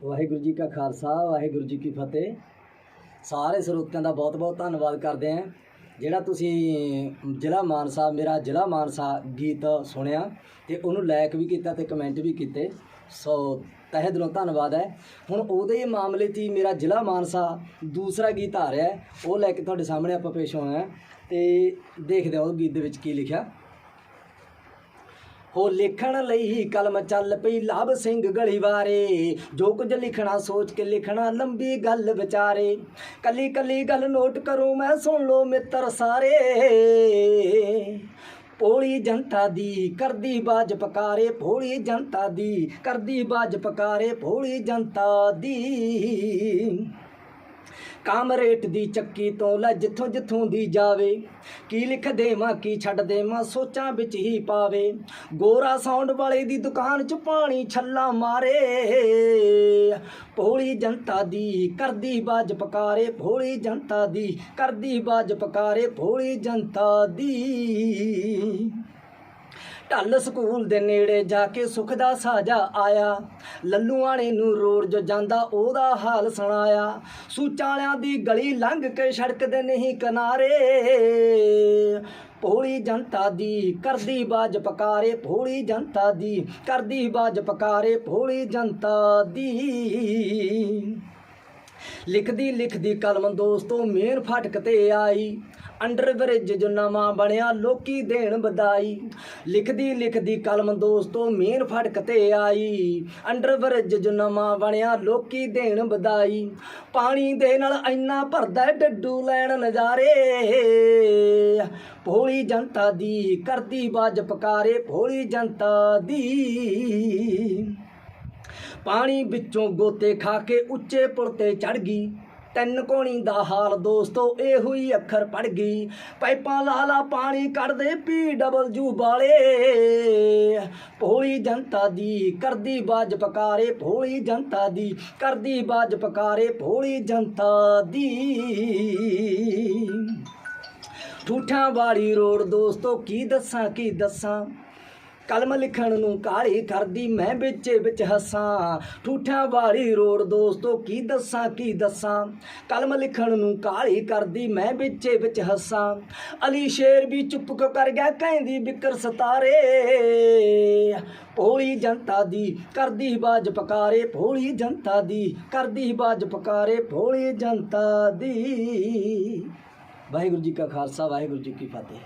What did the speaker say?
ਵਾਹਿਗੁਰੂ ਜੀ ਕਾ ਖਾਲਸਾ, ਵਾਹਿਗੁਰੂ ਜੀ ਕੀ ਫਤਿਹ। ਸਾਰੇ ਸਰੋਤਿਆਂ ਦਾ ਬਹੁਤ-ਬਹੁਤ ਧੰਨਵਾਦ ਕਰਦੇ ਆਂ ਜਿਹੜਾ ਤੁਸੀਂ ਜ਼ਿਲ੍ਹਾ ਮਾਨਸਾ, ਮੇਰਾ ਜ਼ਿਲ੍ਹਾ ਮਾਨਸਾ ਗੀਤ ਸੁਣਿਆ ਤੇ ਉਹਨੂੰ ਲਾਇਕ ਵੀ ਕੀਤਾ ਤੇ ਕਮੈਂਟ ਵੀ ਕੀਤੇ। ਸੋ ਤਹਿ ਦਿਲੋਂ ਧੰਨਵਾਦ ਹੈ। ਹੁਣ ਉਹਦੇ ਮਾਮਲੇ 'ਚ ਹੀ ਮੇਰਾ ਜ਼ਿਲ੍ਹਾ ਮਾਨਸਾ ਦੂਸਰਾ ਗੀਤ ਆ ਰਿਹਾ ਉਹ ਲੈ ਕੇ ਤੁਹਾਡੇ ਸਾਹਮਣੇ ਆਪਾਂ ਪੇਸ਼ ਹੋਏ ਹਾਂ ਤੇ ਦੇਖਦੇ ਹਾਂ ਉਹ ਗੀਤ ਦੇ ਵਿੱਚ ਕੀ ਲਿਖਿਆ। ਹੋ ਲਿਖਣ ਲਈ ਕਲਮ ਚੱਲ ਪਈ ਲਾਭ ਸਿੰਘ ਗਲੀਵਾਰੇ। ਜੋ ਕੁਝ ਲਿਖਣਾ, ਸੋਚ ਕੇ ਲਿਖਣਾ, ਲੰਬੀ ਗੱਲ ਵਿਚਾਰੇ। ਕੱਲੀ ਕੱਲੀ ਗੱਲ ਨੋਟ ਕਰੋ, ਮੈਂ ਸੁਣ ਲੋ ਮਿੱਤਰ ਸਾਰੇ। ਪੋਲੀ ਜਨਤਾ ਦੀ ਕਰਦੀ ਬਾਜ ਪਕਾਰੇ, ਭੋਲੀ ਜਨਤਾ ਦੀ ਕਰਦੀ ਬਾਜ ਪਕਾਰੇ, ਭੋਲੀ ਜਨਤਾ ਦੀ। ਕਾਮਰੇਟ ਦੀ ਚੱਕੀ ਤੋਂ ਲੈ ਜਿੱਥੋਂ ਜਿੱਥੋਂ ਦੀ ਜਾਵੇ। ਕੀ ਲਿਖ ਦੇਵਾਂ, ਕੀ ਛੱਡ ਦੇਵਾਂ, ਸੋਚਾਂ ਵਿੱਚ ਹੀ ਪਾਵੇ। ਗੋਰਾ ਸਾਊਂਡ ਵਾਲੇ ਦੀ ਦੁਕਾਨ 'ਚ ਪਾਣੀ ਛੱਲਾ ਮਾਰੇ। ਭੋਲੀ ਜਨਤਾ ਦੀ ਕਰਦੀ ਬਾਜ ਪਕਾਰੇ, ਭੋਲੀ ਜਨਤਾ ਦੀ ਕਰਦੀ ਬਾਜ ਪਕਾਰੇ, ਭੋਲੀ ਜਨਤਾ ਦੀ। ਢੱਲ ਸਕੂਲ ਦੇ ਨੇੜੇ ਜਾ ਕੇ ਸੁਖ ਦਾ ਸਾਜਾ ਆਇਆ। ਲੱਲੂਆਣੇ ਨੂੰ ਰੋਡ ਜੋ ਜਾਂਦਾ, ਉਹਦਾ ਹਾਲ ਸੁਣਾਇਆ। ਸੂਚਾਲਿਆਂ ਦੀ ਗਲੀ ਲੰਘ ਕੇ ਸੜਕ ਦੇ ਨਹੀਂ ਕਿਨਾਰੇ। ਭੋਲੀ ਜਨਤਾ ਦੀ ਕਰਦੀ ਬਾਜ ਪਕਾਰੇ, ਭੋਲੀ ਜਨਤਾ ਦੀ ਕਰਦੀ ਬਾਜ ਪਕਾਰੇ, ਭੋਲੀ ਜਨਤਾ ਦੀ। ਲਿਖਦੀ ਲਿਖਦੀ ਕਲਮ ਦੋਸਤੋ ਮੇਨ ਫਟਕ ਤੇ ਆਈ। ਅੰਡਰ ਬ੍ਰਿਜ ਜੋ ਨਵਾਂ ਬਣਿਆ ਲੋਕੀ ਦੇਣ ਵਧਾਈ। ਲਿਖਦੀ ਲਿਖਦੀ ਕਲਮ ਦੋਸਤੋ ਮੇਨ ਫਟਕ ਤੇ ਆਈ। ਅੰਡਰ ਬ੍ਰਿਜ ਜੋ ਨਵਾਂ ਬਣਿਆ ਲੋਕੀ ਦੇਣ ਵਧਾਈ। ਪਾਣੀ ਦੇ ਨਾਲ ਇੰਨਾ ਭਰਦਾ ਡੱਡੂ ਲੈਣ ਨਜ਼ਾਰੇ। ਭੋਲੀ ਜਨਤਾ ਦੀ ਕਰਦੀ ਬਾਜ ਪਕਾਰੇ ਭੋਲੀ ਜਨਤਾ ਦੀ। ਪਾਣੀ ਵਿੱਚੋਂ ਗੋਤੇ ਖਾ ਕੇ ਉੱਚੇ ਪੁਲ ਤੇ ਚੜ ਗਈ। ਤਿੰਨ ਕੋਣੀ ਦਾ ਹਾਲ ਦੋਸਤੋ, ਇਹੋ ਹੀ ਅੱਖਰ ਪੜ ਗਈ। ਪਾਈਪਾਂ ਲਾ ਲਾ ਪਾਣੀ ਕੱਢਦੇ ਪੀ ਡਬਲਯੂ ਵਾਲੇ। ਭੋਲੀ ਜਨਤਾ ਦੀ ਕਰਦੀ ਬਾਜ ਪਕਾਰੇ, ਭੋਲੀ ਜਨਤਾ ਦੀ ਕਰਦੀ ਬਾਜ ਪਕਾਰੇ, ਭੋਲੀ ਜਨਤਾ ਦੀ। ਠੂਠਾਂ ਵਾਲੀ ਰੋਡ ਦੋਸਤੋ, ਕੀ ਦੱਸਾਂ ਕੀ ਦੱਸਾਂ? ਕਲਮ ਲਿਖਣ ਨੂੰ ਕਾਲੀ ਕਰਦੀ, ਮੈਂ ਵਿੱਚੇ ਵਿੱਚ ਹੱਸਾਂ। ਠੂਠਿਆਂ ਵਾਲੀ ਰੋੜ ਦੋਸਤੋ, ਕੀ ਦੱਸਾਂ ਕੀ ਦੱਸਾਂ? ਕਲਮ ਲਿਖਣ ਨੂੰ ਕਾਲੀ ਕਰਦੀ, ਮੈਂ ਵਿੱਚੇ ਵਿੱਚ ਹੱਸਾਂ। ਅਲੀ ਸ਼ੇਰ ਵੀ ਚੁੱਪ ਕਰ ਗਿਆ, ਕਹਿੰਦੀ, ਬਿਕਰ ਸਤਾਰੇ। ਭੋਲੀ ਜਨਤਾ ਦੀ ਕਰਦੀ ਬਾਜ ਪਕਾਰੇ, ਭੋਲੀ ਜਨਤਾ ਦੀ ਕਰਦੀ ਬਾਜ ਪਕਾਰੇ, ਭੋਲੀ ਜਨਤਾ ਦੀ। ਵਾਹਿਗੁਰੂ ਜੀ ਕਾ ਖਾਲਸਾ, ਵਾਹਿਗੁਰੂ ਜੀ ਕੀ ਫਤਿਹ।